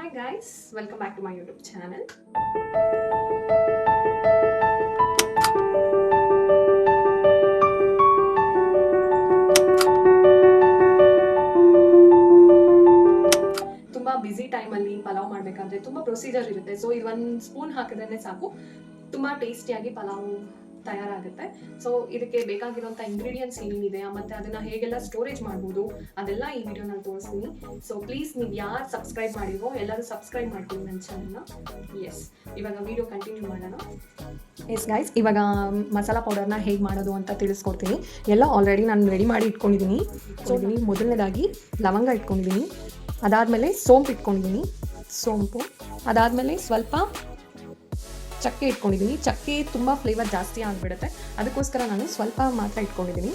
Hi guys welcome back to my YouTube channel ತುಂಬ busy ಟೈಮಲ್ಲಿ ಪಲಾವ್ ಮಾಡಬೇಕಾದ್ರೆ ತುಂಬ ಪ್ರೊಸೀಜರ್ ಇರುತ್ತೆ. ಸೊ ಇದು ಒಂದು ಸ್ಪೂನ್ ಹಾಕಿದ್ರೆ ಸಾಕು. ತುಂಬ ಟೇಸ್ಟಿಯಾಗಿ ಪಲಾವ್ ತಯಾರಾಗುತ್ತೆ. ಸೊ ಇದಕ್ಕೆ ಬೇಕಾಗಿರುವಂಥ ಇಂಗ್ರೀಡಿಯೆಂಟ್ಸ್ ಏನೇನಿದೆ, ಮತ್ತು ಅದನ್ನು ಹೇಗೆಲ್ಲ ಸ್ಟೋರೇಜ್ ಮಾಡ್ಬೋದು, ಅದೆಲ್ಲ ಈ ವಿಡಿಯೋ ನಾನು ತೋರಿಸ್ತೀನಿ. ಸೊ ಪ್ಲೀಸ್ ನೀವು ಯಾರು ಸಬ್ಸ್ಕ್ರೈಬ್ ಮಾಡಿರೋ, ಎಲ್ಲರೂ ಸಬ್ಸ್ಕ್ರೈಬ್ ಮಾಡ್ತೀನಿ ನನ್ನ ಚಾನಲ್ನ ಎಸ್ ಇವಾಗ ವಿಡಿಯೋ ಕಂಟಿನ್ಯೂ ಮಾಡೋಣ. ಎಸ್ ಗೈಸ್ ಇವಾಗ ಮಸಾಲ ಪೌಡರ್ನ ಹೇಗೆ ಮಾಡೋದು ಅಂತ ತಿಳಿಸ್ಕೊಡ್ತೀನಿ. ಎಲ್ಲ ಆಲ್ರೆಡಿ ನಾನು ರೆಡಿ ಮಾಡಿ ಇಟ್ಕೊಂಡಿದ್ದೀನಿ ಸೊ ಮೊದಲನೇದಾಗಿ ಲವಂಗ ಇಟ್ಕೊಂಡಿದ್ದೀನಿ ಅದಾದಮೇಲೆ ಸೋಂಪು ಇಟ್ಕೊಂಡಿದ್ದೀನಿ ಸೋಂಪು. ಅದಾದಮೇಲೆ ಸ್ವಲ್ಪ ಚಕ್ಕೆ ಇಟ್ಕೊಂಡಿದ್ದೀನಿ. ಚಕ್ಕೆ ತುಂಬ ಫ್ಲೇವರ್ ಜಾಸ್ತಿ ಆಗಿಬಿಡುತ್ತೆ. ಅದಕ್ಕೋಸ್ಕರ ನಾನು ಸ್ವಲ್ಪ ಮಾತ್ರ ಇಟ್ಕೊಂಡಿದ್ದೀನಿ.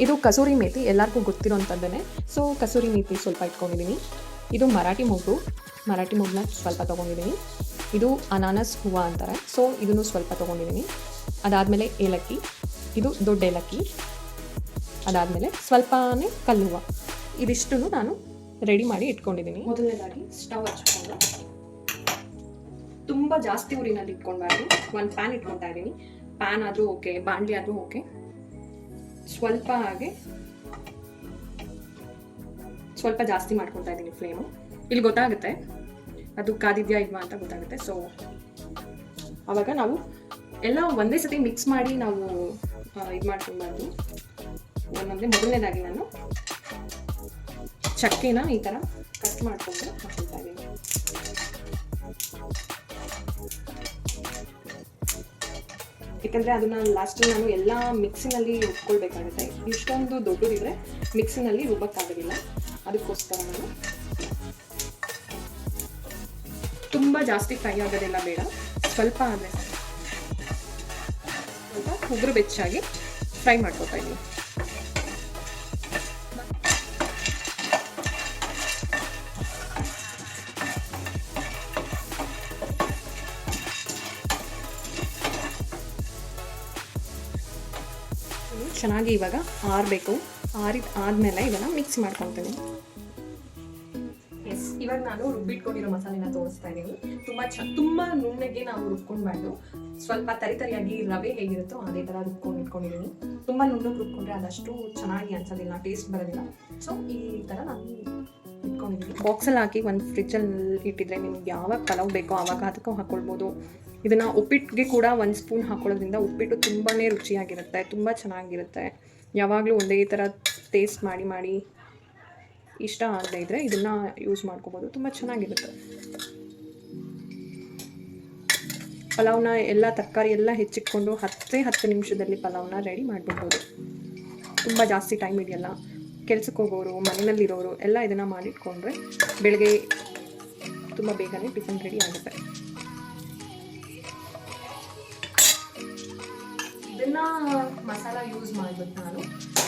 ಇದು ಕಸೂರಿ ಮೇಥಿ ಎಲ್ಲರಿಗೂ ಗೊತ್ತಿರೋಂಥದ್ದೇ ಸೊ ಕಸೂರಿ ಮೇತಿ ಸ್ವಲ್ಪ ಇಟ್ಕೊಂಡಿದ್ದೀನಿ. ಇದು ಮರಾಠಿ ಮೊಗ್ಗು. ಮರಾಠಿ ಮೊಗ್ಗನ್ನ ಸ್ವಲ್ಪ ತೊಗೊಂಡಿದ್ದೀನಿ. ಇದು ಅನಾನಸ್ ಹೂವು ಅಂತಾರೆ. ಸೊ ಇದನ್ನು ಸ್ವಲ್ಪ ತೊಗೊಂಡಿದ್ದೀನಿ. ಅದಾದಮೇಲೆ ಏಲಕ್ಕಿ. ಇದು ದೊಡ್ಡ ಏಲಕ್ಕಿ. ಅದಾದಮೇಲೆ ಸ್ವಲ್ಪನೇ ಕಲ್ಲುವ. ಇದಿಷ್ಟು ನಾನು ರೆಡಿ ಮಾಡಿ ಇಟ್ಕೊಂಡಿದ್ದೀನಿ. ಮೊದಲನೇದಾಗಿ ಸ್ಟವ್ ಹಚ್ಕೊಂಡು. ತುಂಬ ಜಾಸ್ತಿ ಉರಿನಲ್ಲಿ ಇಟ್ಕೊಳ್ಬಾರ್ದು ಒಂದು ಪ್ಯಾನ್ ಇಟ್ಕೊತಾ ಇದ್ದೀನಿ. ಪ್ಯಾನ್ ಆದರೂ ಓಕೆ ಬಾಣಲಿ ಆದರೂ ಓಕೆ ಸ್ವಲ್ಪ ಹಾಗೆ ಸ್ವಲ್ಪ ಜಾಸ್ತಿ ಮಾಡ್ಕೊತಾ ಇದ್ದೀನಿ ಫ್ಲೇಮು ಇಲ್ಲಿ ಗೊತ್ತಾಗುತ್ತೆ. ಅದು ಕಾದಿದ್ಯಾ ಇಲ್ವಾ ಅಂತ ಗೊತ್ತಾಗುತ್ತೆ. ಸೊ ಆವಾಗ ನಾವು ಎಲ್ಲ ಒಂದೇ ಸತಿ ಮಿಕ್ಸ್ ಮಾಡಿ ನಾವು ಇದು ಮಾಡ್ಕೊಬಾರ್ದು ಒಂದೊಂದೇ ಮೊದಲನೇದಾಗಿ ನಾನು ಚಕ್ಕೆನ ಈ ಥರ ಕಟ್ ಮಾಡ್ಕೊಂಡು ಹಾಕೊಳ್ತಾ ಇದ್ದೀನಿ. ಯಾಕಂದರೆ ಅದನ್ನ ಲಾಸ್ಟಲ್ಲಿ ನಾನು ಎಲ್ಲ ಮಿಕ್ಸಿನಲ್ಲಿ ರುಬ್ಕೊಳ್ಬೇಕಾಗುತ್ತೆ. ಇಷ್ಟೊಂದು ದೊಡ್ಡದಿದ್ರೆ ಮಿಕ್ಸಿನಲ್ಲಿ ರುಬ್ಬಕ್ಕಾಗೋದಿಲ್ಲ. ಅದಕ್ಕೋಸ್ಕರ ನಾನು ತುಂಬ ಜಾಸ್ತಿ ಫ್ರೈ ಆಗೋದೆಲ್ಲ ಬೇಡ. ಸ್ವಲ್ಪ ಆದರೆ ಸ್ವಲ್ಪ ಉಗುರು ಬೆಚ್ಚಾಗಿ ಫ್ರೈ ಮಾಡ್ಕೋತಾ ಇದ್ದೀನಿ. ಚೆನ್ನಾಗಿ ಇವಾಗ ಆರಬೇಕು. ಆರಿದ ಆದಮೇಲೆ ಇದನ್ನ ಮಿಕ್ಸ್ ಮಾಡ್ಕೊತೀನಿ ಎಸ್ ಇವಾಗ ನಾನು ರುಬ್ಬಿಟ್ಕೊಂಡಿರೋ ಮಸಾಲೆನ ತೋರಿಸ್ತಾ ಇದ್ದೀನಿ. ತುಂಬ ಚ ತುಂಬ ನುಣ್ಣಗೆ ನಾವು ರುಬ್ಕೊಂಡ್ಬಾರ್ದು. ಸ್ವಲ್ಪ ತರಿತರಿಯಾಗಿ ರವೆ ಹೇಗಿರುತ್ತೋ ಅದೇ ಥರ ರುಬ್ಕೊಂಡು ಇಟ್ಕೊಂಡಿದ್ದೀನಿ. ತುಂಬ ನುಣ್ಣಗೆ ರುಬ್ಕೊಂಡ್ರೆ ಅದಷ್ಟು ಚೆನ್ನಾಗಿ ಅನ್ಸೋದಿಲ್ಲ ಟೇಸ್ಟ್ ಬರೋದಿಲ್ಲ. ಸೊ ಈ ಥರ ನಾನು ಇಟ್ಕೊಂಡಿದ್ದೀನಿ. ಬಾಕ್ಸಲ್ಲಿ ಹಾಕಿ ಒಂದು ಫ್ರಿಜ್ಜಲ್ಲಿ ಇಟ್ಟಿದ್ರೆ ನಿಮ್ಗೆ ಯಾವಾಗ ಪಲಾವ್ ಬೇಕೋ ಆವಾಗ ಅದಕ್ಕೂ ಹಾಕ್ಕೊಳ್ಬೋದು ಇದನ್ನು ಉಪ್ಪಿಟ್ಟಿಗೆ ಕೂಡ ಒಂದು ಸ್ಪೂನ್ ಹಾಕೊಳ್ಳೋದ್ರಿಂದ ಉಪ್ಪಿಟ್ಟು ತುಂಬಾ ರುಚಿಯಾಗಿರುತ್ತೆ, ತುಂಬ ಚೆನ್ನಾಗಿರುತ್ತೆ. ಯಾವಾಗಲೂ ಒಂದೇ ಥರ ಟೇಸ್ಟ್ ಮಾಡಿ ಮಾಡಿ ಇಷ್ಟ ಆಗದೆ ಇದ್ದರೆ ಇದನ್ನು ಯೂಸ್ ಮಾಡ್ಕೋಬೋದು, ತುಂಬ ಚೆನ್ನಾಗಿರುತ್ತೆ. ಪಲಾವ್ನ ಎಲ್ಲ ತರಕಾರಿ ಎಲ್ಲ ಹೆಚ್ಚಿಟ್ಕೊಂಡು ಹತ್ತೇ ಹತ್ತು ನಿಮಿಷದಲ್ಲಿ ಪಲಾವ್ನ ರೆಡಿ ಮಾಡಿಬಿಡ್ಬೋದು. ತುಂಬ ಜಾಸ್ತಿ ಟೈಮ್ ಇದೆಯಲ್ಲ ಕೆಲ್ಸಕ್ಕೆ ಹೋಗೋರು, ಮನೆಯಲ್ಲಿರೋರು ಎಲ್ಲ ಇದನ್ನು ಮಾಡಿಟ್ಕೊಂಡ್ರೆ ಬೆಳಗ್ಗೆ ತುಂಬ ಬೇಗನೆ ಟಿಫನ್ ರೆಡಿ ಆಗುತ್ತೆ. ಇದನ್ನ ಮಸಾಲ ಯೂಸ್ ಮಾಡ್ಬಿಟ್ಟು ನಾನು.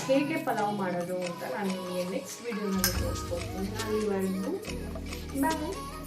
ಹೇಗೆ ಪಲಾವ್ ಮಾಡೋದು ಅಂತ ನಾನು ನಿಮಗೆ ನೆಕ್ಸ್ಟ್ ವಿಡಿಯೋನಲ್ಲಿ ತೋರಿಸ್ಕೊಡ್ತೀನಿ. ನಾನು ಇವಾಗ ಬಾಯ್